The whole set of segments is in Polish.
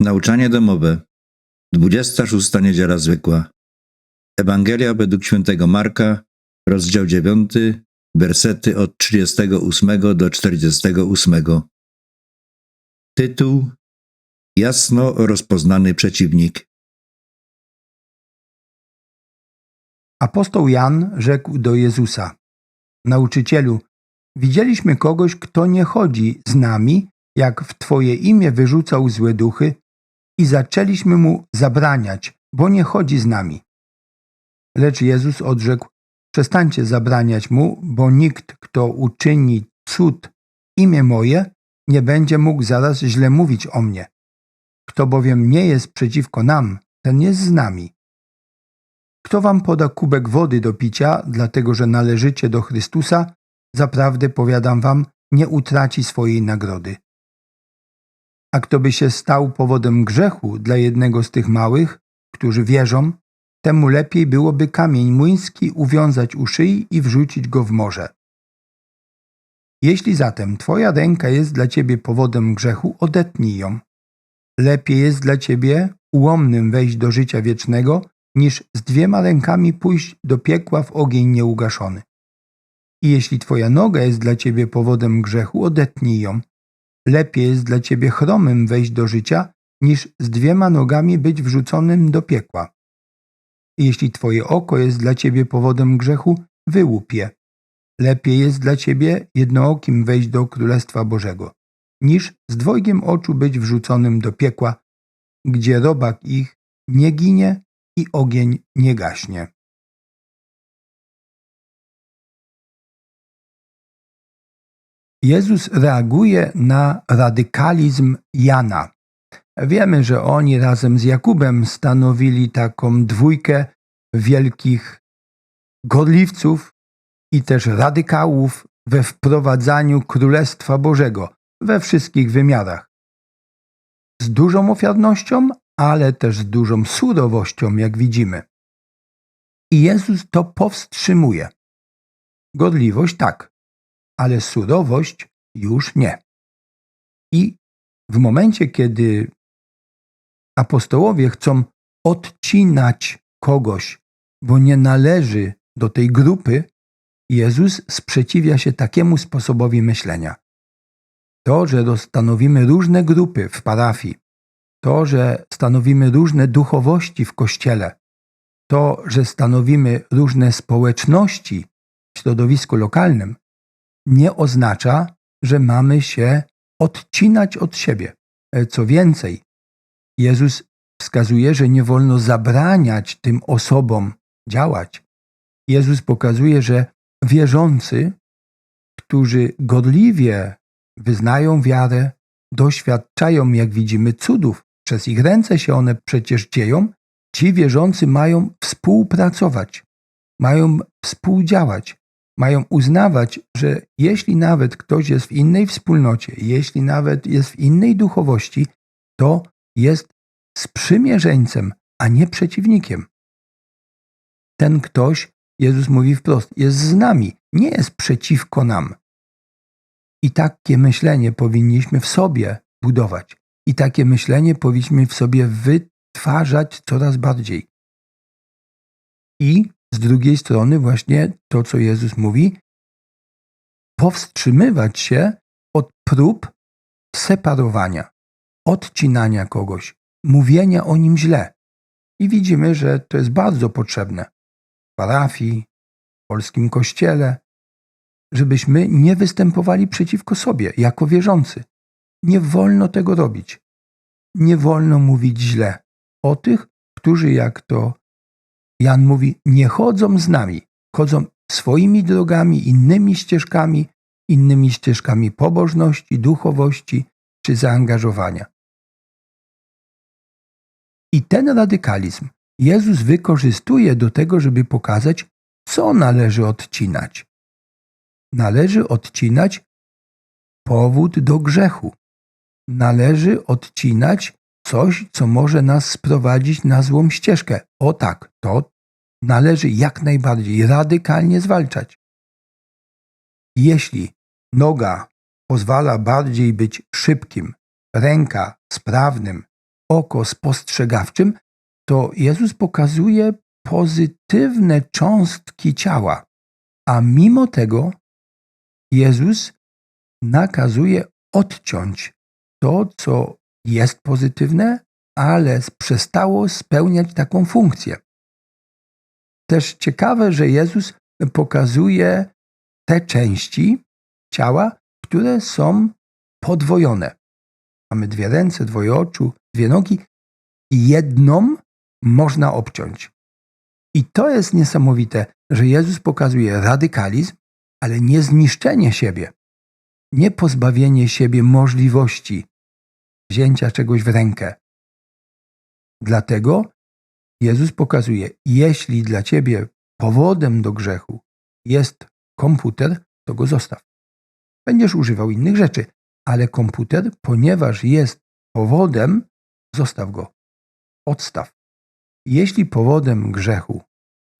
Nauczanie domowe. 26 niedziela zwykła. Ewangelia według świętego Marka, rozdział 9, wersety od 38 do 48. Tytuł Jasno rozpoznany przeciwnik. Apostoł Jan rzekł do Jezusa: Nauczycielu, widzieliśmy kogoś, kto nie chodzi z nami, jak w Twoje imię wyrzucał złe duchy, i zaczęliśmy mu zabraniać, bo nie chodzi z nami. Lecz Jezus odrzekł: Przestańcie zabraniać mu, bo nikt, kto uczyni cud imię moje, nie będzie mógł zaraz źle mówić o mnie. Kto bowiem nie jest przeciwko nam, ten jest z nami. Kto wam poda kubek wody do picia, dlatego że należycie do Chrystusa, zaprawdę powiadam wam, nie utraci swojej nagrody. A kto by się stał powodem grzechu dla jednego z tych małych, którzy wierzą, temu lepiej byłoby kamień młyński uwiązać u szyi i wrzucić go w morze. Jeśli zatem twoja ręka jest dla ciebie powodem grzechu, odetnij ją. Lepiej jest dla ciebie ułomnym wejść do życia wiecznego, niż z dwiema rękami pójść do piekła w ogień nieugaszony. I jeśli twoja noga jest dla ciebie powodem grzechu, odetnij ją. Lepiej jest dla ciebie chromym wejść do życia, niż z dwiema nogami być wrzuconym do piekła. Jeśli twoje oko jest dla ciebie powodem grzechu, wyłup je. Lepiej jest dla ciebie jednookim wejść do Królestwa Bożego, niż z dwojgiem oczu być wrzuconym do piekła, gdzie robak ich nie ginie i ogień nie gaśnie. Jezus reaguje na radykalizm Jana. Wiemy, że oni razem z Jakubem stanowili taką dwójkę wielkich gorliwców i też radykałów we wprowadzaniu Królestwa Bożego we wszystkich wymiarach. Z dużą ofiarnością, ale też z dużą surowością, jak widzimy. I Jezus to powstrzymuje. Godliwość tak, ale surowość już nie. I w momencie, kiedy apostołowie chcą odcinać kogoś, bo nie należy do tej grupy, Jezus sprzeciwia się takiemu sposobowi myślenia. To, że stanowimy różne grupy w parafii, to, że stanowimy różne duchowości w kościele, to, że stanowimy różne społeczności w środowisku lokalnym, nie oznacza, że mamy się odcinać od siebie. Co więcej, Jezus wskazuje, że nie wolno zabraniać tym osobom działać. Jezus pokazuje, że wierzący, którzy godliwie wyznają wiarę, doświadczają, jak widzimy, cudów, przez ich ręce się one przecież dzieją, ci wierzący mają współpracować, mają współdziałać, mają uznawać, że jeśli nawet ktoś jest w innej wspólnocie, jeśli nawet jest w innej duchowości, to jest sprzymierzeńcem, a nie przeciwnikiem. Ten ktoś, Jezus mówi wprost, jest z nami, nie jest przeciwko nam. I takie myślenie powinniśmy w sobie budować. I takie myślenie powinniśmy w sobie wytwarzać coraz bardziej. I z drugiej strony, właśnie to, co Jezus mówi, powstrzymywać się od prób separowania, odcinania kogoś, mówienia o nim źle. I widzimy, że to jest bardzo potrzebne w parafii, w polskim kościele, żebyśmy nie występowali przeciwko sobie jako wierzący. Nie wolno tego robić. Nie wolno mówić źle o tych, którzy, jak to Jan mówi, nie chodzą z nami, chodzą swoimi drogami, innymi ścieżkami, innymi ścieżkami pobożności, duchowości czy zaangażowania. I ten radykalizm Jezus wykorzystuje do tego, żeby pokazać, co należy odcinać. Należy odcinać powód do grzechu. Należy odcinać coś, co może nas sprowadzić na złą ścieżkę. O tak, to należy jak najbardziej radykalnie zwalczać. Jeśli noga pozwala bardziej być szybkim, ręka sprawnym, oko spostrzegawczym, to Jezus pokazuje pozytywne cząstki ciała, a mimo tego Jezus nakazuje odciąć to, co jest pozytywne, ale przestało spełniać taką funkcję. Też ciekawe, że Jezus pokazuje te części ciała, które są podwojone. Mamy dwie ręce, dwoje oczu, dwie nogi jedną można obciąć. I to jest niesamowite, że Jezus pokazuje radykalizm, ale nie zniszczenie siebie, nie pozbawienie siebie możliwości wzięcia czegoś w rękę. Dlatego Jezus pokazuje, jeśli dla ciebie powodem do grzechu jest komputer, to go zostaw. Będziesz używał innych rzeczy, ale komputer, ponieważ jest powodem, zostaw go. Odstaw. Jeśli powodem grzechu,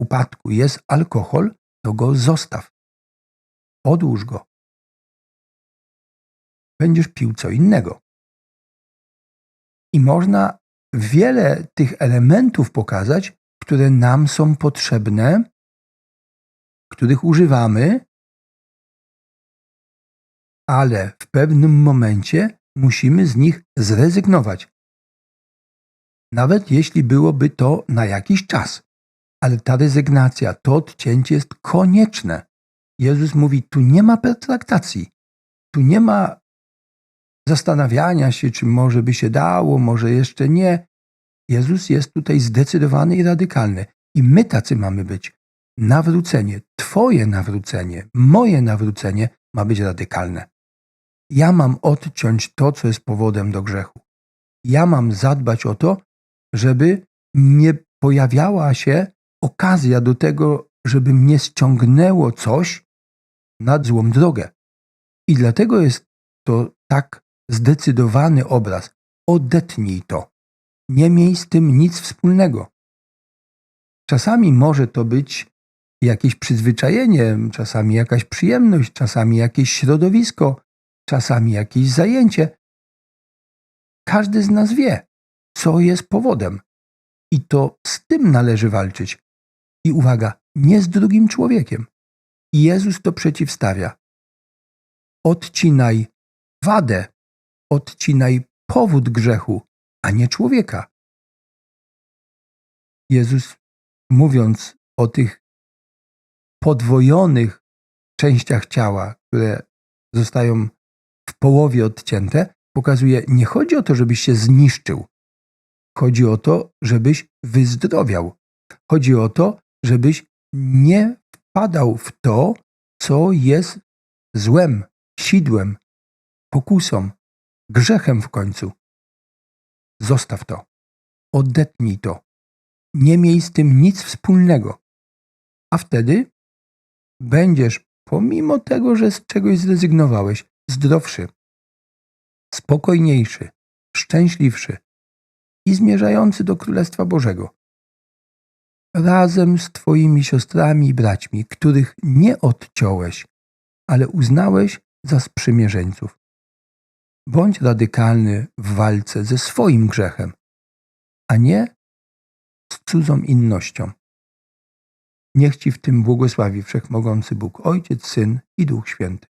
upadku jest alkohol, to go zostaw. Odłóż go. Będziesz pił co innego. I można wiele tych elementów pokazać, które nam są potrzebne, których używamy, ale w pewnym momencie musimy z nich zrezygnować. Nawet jeśli byłoby to na jakiś czas. Ale ta rezygnacja, to odcięcie jest konieczne. Jezus mówi: tu nie ma pertraktacji, tu nie ma zastanawiania się, czy może by się dało, może jeszcze nie. Jezus jest tutaj zdecydowany i radykalny. I my tacy mamy być. Nawrócenie, Twoje nawrócenie, moje nawrócenie ma być radykalne. Ja mam odciąć to, co jest powodem do grzechu. Ja mam zadbać o to, żeby nie pojawiała się okazja do tego, żeby mnie ściągnęło coś na złą drogę. I dlatego jest to tak zdecydowany obraz. Odetnij to. Nie miej z tym nic wspólnego. Czasami może to być jakieś przyzwyczajenie, czasami jakaś przyjemność, czasami jakieś środowisko, czasami jakieś zajęcie. Każdy z nas wie, co jest powodem. I to z tym należy walczyć. I uwaga, nie z drugim człowiekiem. I Jezus to przeciwstawia. Odcinaj wadę, odcinaj powód grzechu, a nie człowieka. Jezus, mówiąc o tych podwojonych częściach ciała, które zostają w połowie odcięte, pokazuje, nie chodzi o to, żebyś się zniszczył. Chodzi o to, żebyś wyzdrowiał. Chodzi o to, żebyś nie wpadał w to, co jest złem, sidłem, pokusą, grzechem w końcu. Zostaw to. Odetnij to. Nie miej z tym nic wspólnego. A wtedy będziesz, pomimo tego, że z czegoś zrezygnowałeś, zdrowszy, spokojniejszy, szczęśliwszy i zmierzający do Królestwa Bożego. Razem z Twoimi siostrami i braćmi, których nie odciąłeś, ale uznałeś za sprzymierzeńców. Bądź radykalny w walce ze swoim grzechem, a nie z cudzą innością. Niech Ci w tym błogosławi Wszechmogący Bóg, Ojciec, Syn i Duch Święty.